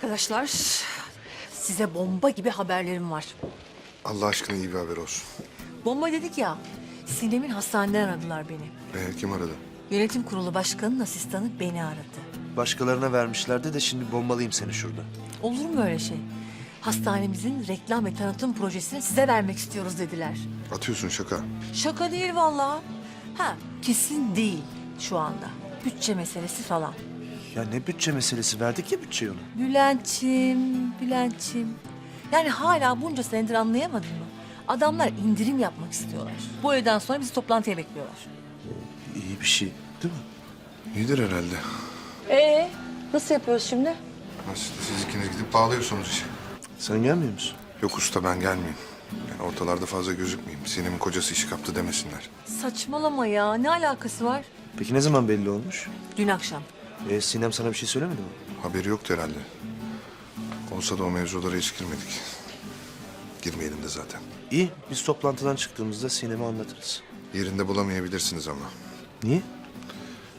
Arkadaşlar size bomba gibi haberlerim var. Allah aşkına iyi bir haber olsun. Bomba dedik ya. Sinem'in hastaneden aradılar beni. Ee, kim aradı? Yönetim kurulu başkanının asistanı beni aradı. Başkalarına vermişlerdi de şimdi bombalayayım seni şurada. Olur mu öyle şey? Hastanemizin reklam ve tanıtım projesini size vermek istiyoruz dediler. Atıyorsun şaka. Şaka değil vallahi. Ha kesin değil şu anda. Bütçe meselesi falan. Ya ne bütçe meselesi verdik ya bütçeyi ona. Bülent'çim, Bülent'çim. Yani hala bunca senedir anlayamadın mı? Adamlar indirim yapmak istiyorlar. Bu öğleden sonra bizi toplantıya bekliyorlar. İyi bir şey değil mi? İyidir herhalde. Ee, nasıl yapıyoruz şimdi? Nasıl siz ikiniz gidip bağlıyorsunuz işi. Sen gelmiyor musun? Yok usta ben gelmeyeyim. Yani ortalarda fazla gözükmeyeyim. Sinem'in kocası işi kaptı demesinler. Saçmalama ya. Ne alakası var? Peki ne zaman belli olmuş? Dün akşam. E, Sinem sana bir şey söylemedi mi? Haberi yoktu herhalde. Olsa da o mevzulara hiç girmedik. Girmeyelim de zaten. İyi, biz toplantıdan çıktığımızda Sinem'e anlatırız. Yerinde bulamayabilirsiniz ama. Niye?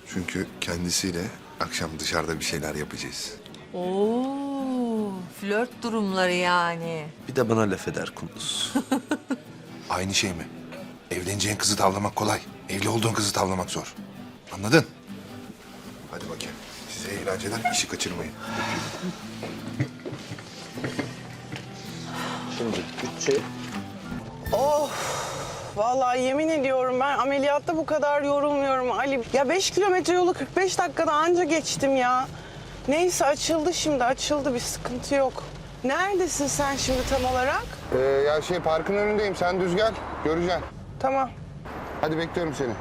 Çünkü kendisiyle akşam dışarıda bir şeyler yapacağız. Oo, flört durumları yani. Bir de bana laf eder kunduz. Aynı şey mi? Evleneceğin kızı tavlamak kolay. Evli olduğun kızı tavlamak zor. Anladın? Hadi bakayım. Size eğlenceler, işi kaçırmayın. Şimdi bütçe... Vallahi yemin ediyorum ben ameliyatta bu kadar yorulmuyorum Ali. Ya 5 kilometre yolu 45 dakikada anca geçtim ya. Neyse açıldı şimdi açıldı bir sıkıntı yok. Neredesin sen şimdi tam olarak? Ee, ya şey parkın önündeyim. Sen düz gel. Göreceksin. Tamam. Hadi bekliyorum seni.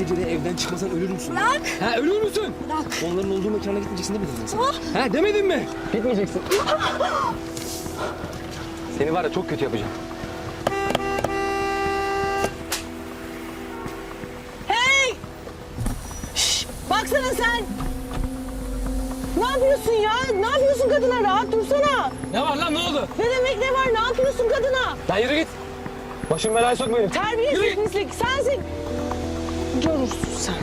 Gecede evden çıkmasan ölür müsün? Bırak! Ha ölür müsün? Bırak! Onların olduğu mekana gitmeyeceksin demedin mi sen? Ha demedin mi? Gitmeyeceksin. Seni var ya çok kötü yapacağım. Baksana sen. Ne yapıyorsun ya? Ne yapıyorsun kadına? Rahat dursana. Ne var lan ne oldu? Ne demek ne var? Ne yapıyorsun kadına? Lan yürü git. Başım belaya sokma benim. Yürü Terbiyesiz pislik sensin. Görürsün sen.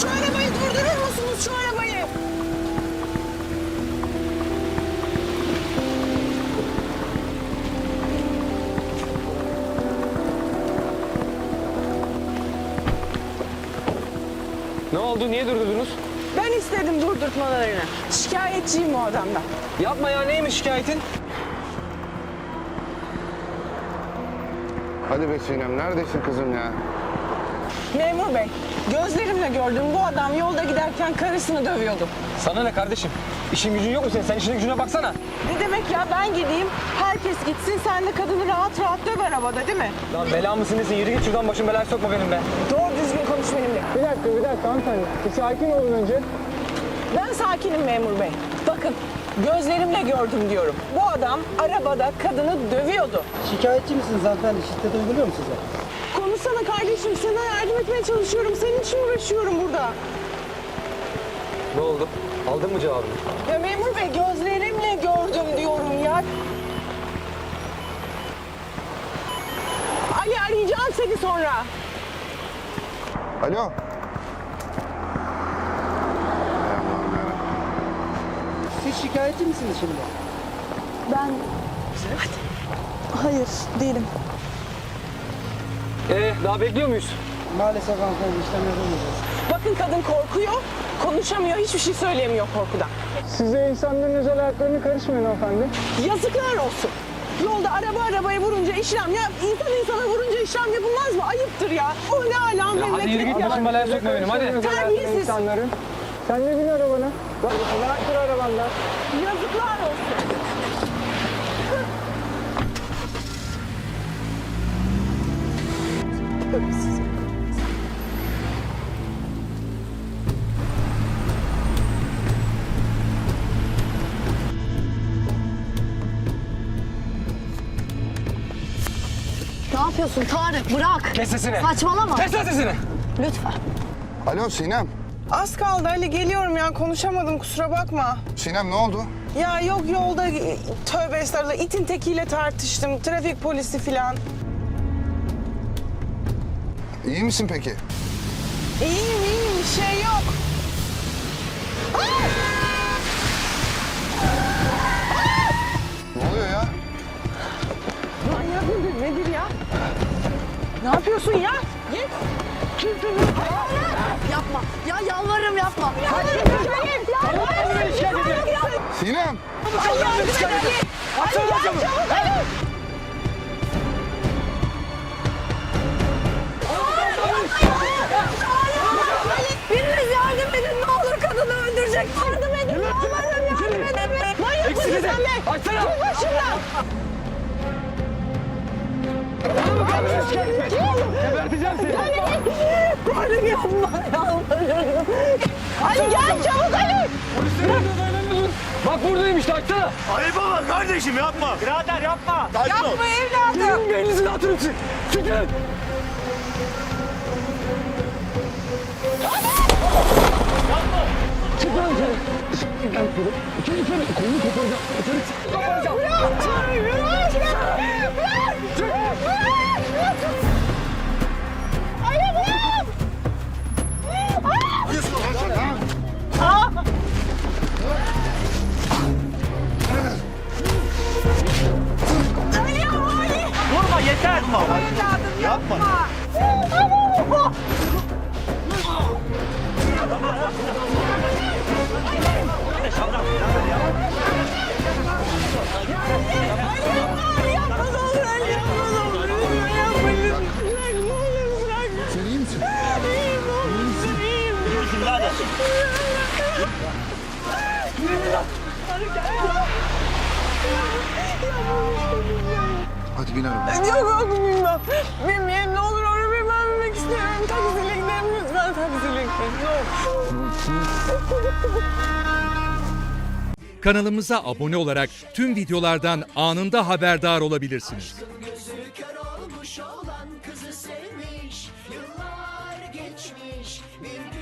Şu arabayı durdurur musunuz şu arabayı? Ne oldu? Niye durdurdunuz? Ben istedim durdurtmalarını. Şikayetçiyim bu adamdan. Yapma ya neymiş şikayetin? Hadi be Sinem. Neredesin kızım ya? Memur bey, gözlerimle gördüm bu adam yolda giderken karısını dövüyordu. Sana ne kardeşim? İşin gücün yok mu senin? Sen işine gücüne baksana. Ne demek ya ben gideyim, herkes gitsin sen de kadını rahat rahat döv arabada değil mi? Lan bela mısın nesin? Yürü git şuradan başım belaya sokma benim be. Doğru düzgün konuş benimle. Bir dakika, bir dakika hanımefendi. Bir sakin olun önce. Ben sakinim memur bey. Bakın gözlerimle gördüm diyorum. Bu adam arabada kadını dövüyordu. Şikayetçi misiniz hanımefendi? Şiddet uyguluyor mu Konuşsana kardeşim sana yardım etmeye çalışıyorum. Senin için uğraşıyorum burada. Ne oldu? Aldın mı cevabını? Ya memur bey gözlerimle gördüm diyorum ya. Ali arayacağım seni sonra. Alo. Siz şikayetçi misiniz şimdi? Hayır değilim. Ee daha bekliyor muyuz? Maalesef hanımefendi işlem yapamayacağız. Bakın kadın korkuyor, konuşamıyor, hiçbir şey söyleyemiyor korkudan. Size insanların özel hayatlarına karışmayın hanımefendi. Yazıklar olsun. Yolda araba arabaya vurunca işlem ya insan insana vurunca işlem yapılmaz mı? Ayıptır ya. O ne alam Ya hadi yürü git başım belaya sokma benim hadi. Terbiyesiz. insanların. Sen de bin arabana. Bak, rahat dur arabandan. Yazıklar olsun. Ne yapıyorsun Tarık? Bırak. Kes sesini. Saçmalama. Kes lan sesini. Lütfen. Alo Sinem. Az kaldı Ali geliyorum ya konuşamadım kusura bakma. Sinem ne oldu? Ya yok yolda tövbe estağfurullah itin tekiyle tartıştım. Trafik polisi filan. İyi misin peki? İyiyim iyiyim bir şey yok. Ne oluyor ya? Manyak mıdır nedir ya? Ne yapıyorsun ya? Git. Kimsin? Yapma. Ya yalvarırım yapma. Sinem! Biriniz öldürecek. Yardım edin yalvarırım yardım edin. Manyak mısın sen be? Açsana. Çık başımdan. Geberteceğim seni. Ali yapma yalvarırım. Ali gel çabuk Ali. Polislerin dayanamıyorsun. Bak buradayım işte açsana. Ali baba kardeşim yapma. Birader yapma. Yapma evladım. Beyninizi dağıtırım sizi. Çıkın. Hadi bin arabaya. Yok yok bilmem. Bilmeyeyim ne olur oraya bir ben binmek istemiyorum. Taksiyle gidelim lütfen taksiyle gidelim. Ne olur. Kanalımıza abone olarak tüm videolardan anında haberdar olabilirsiniz. Gözü kör olmuş olan kızı sevmiş Yıllar geçmiş bir gün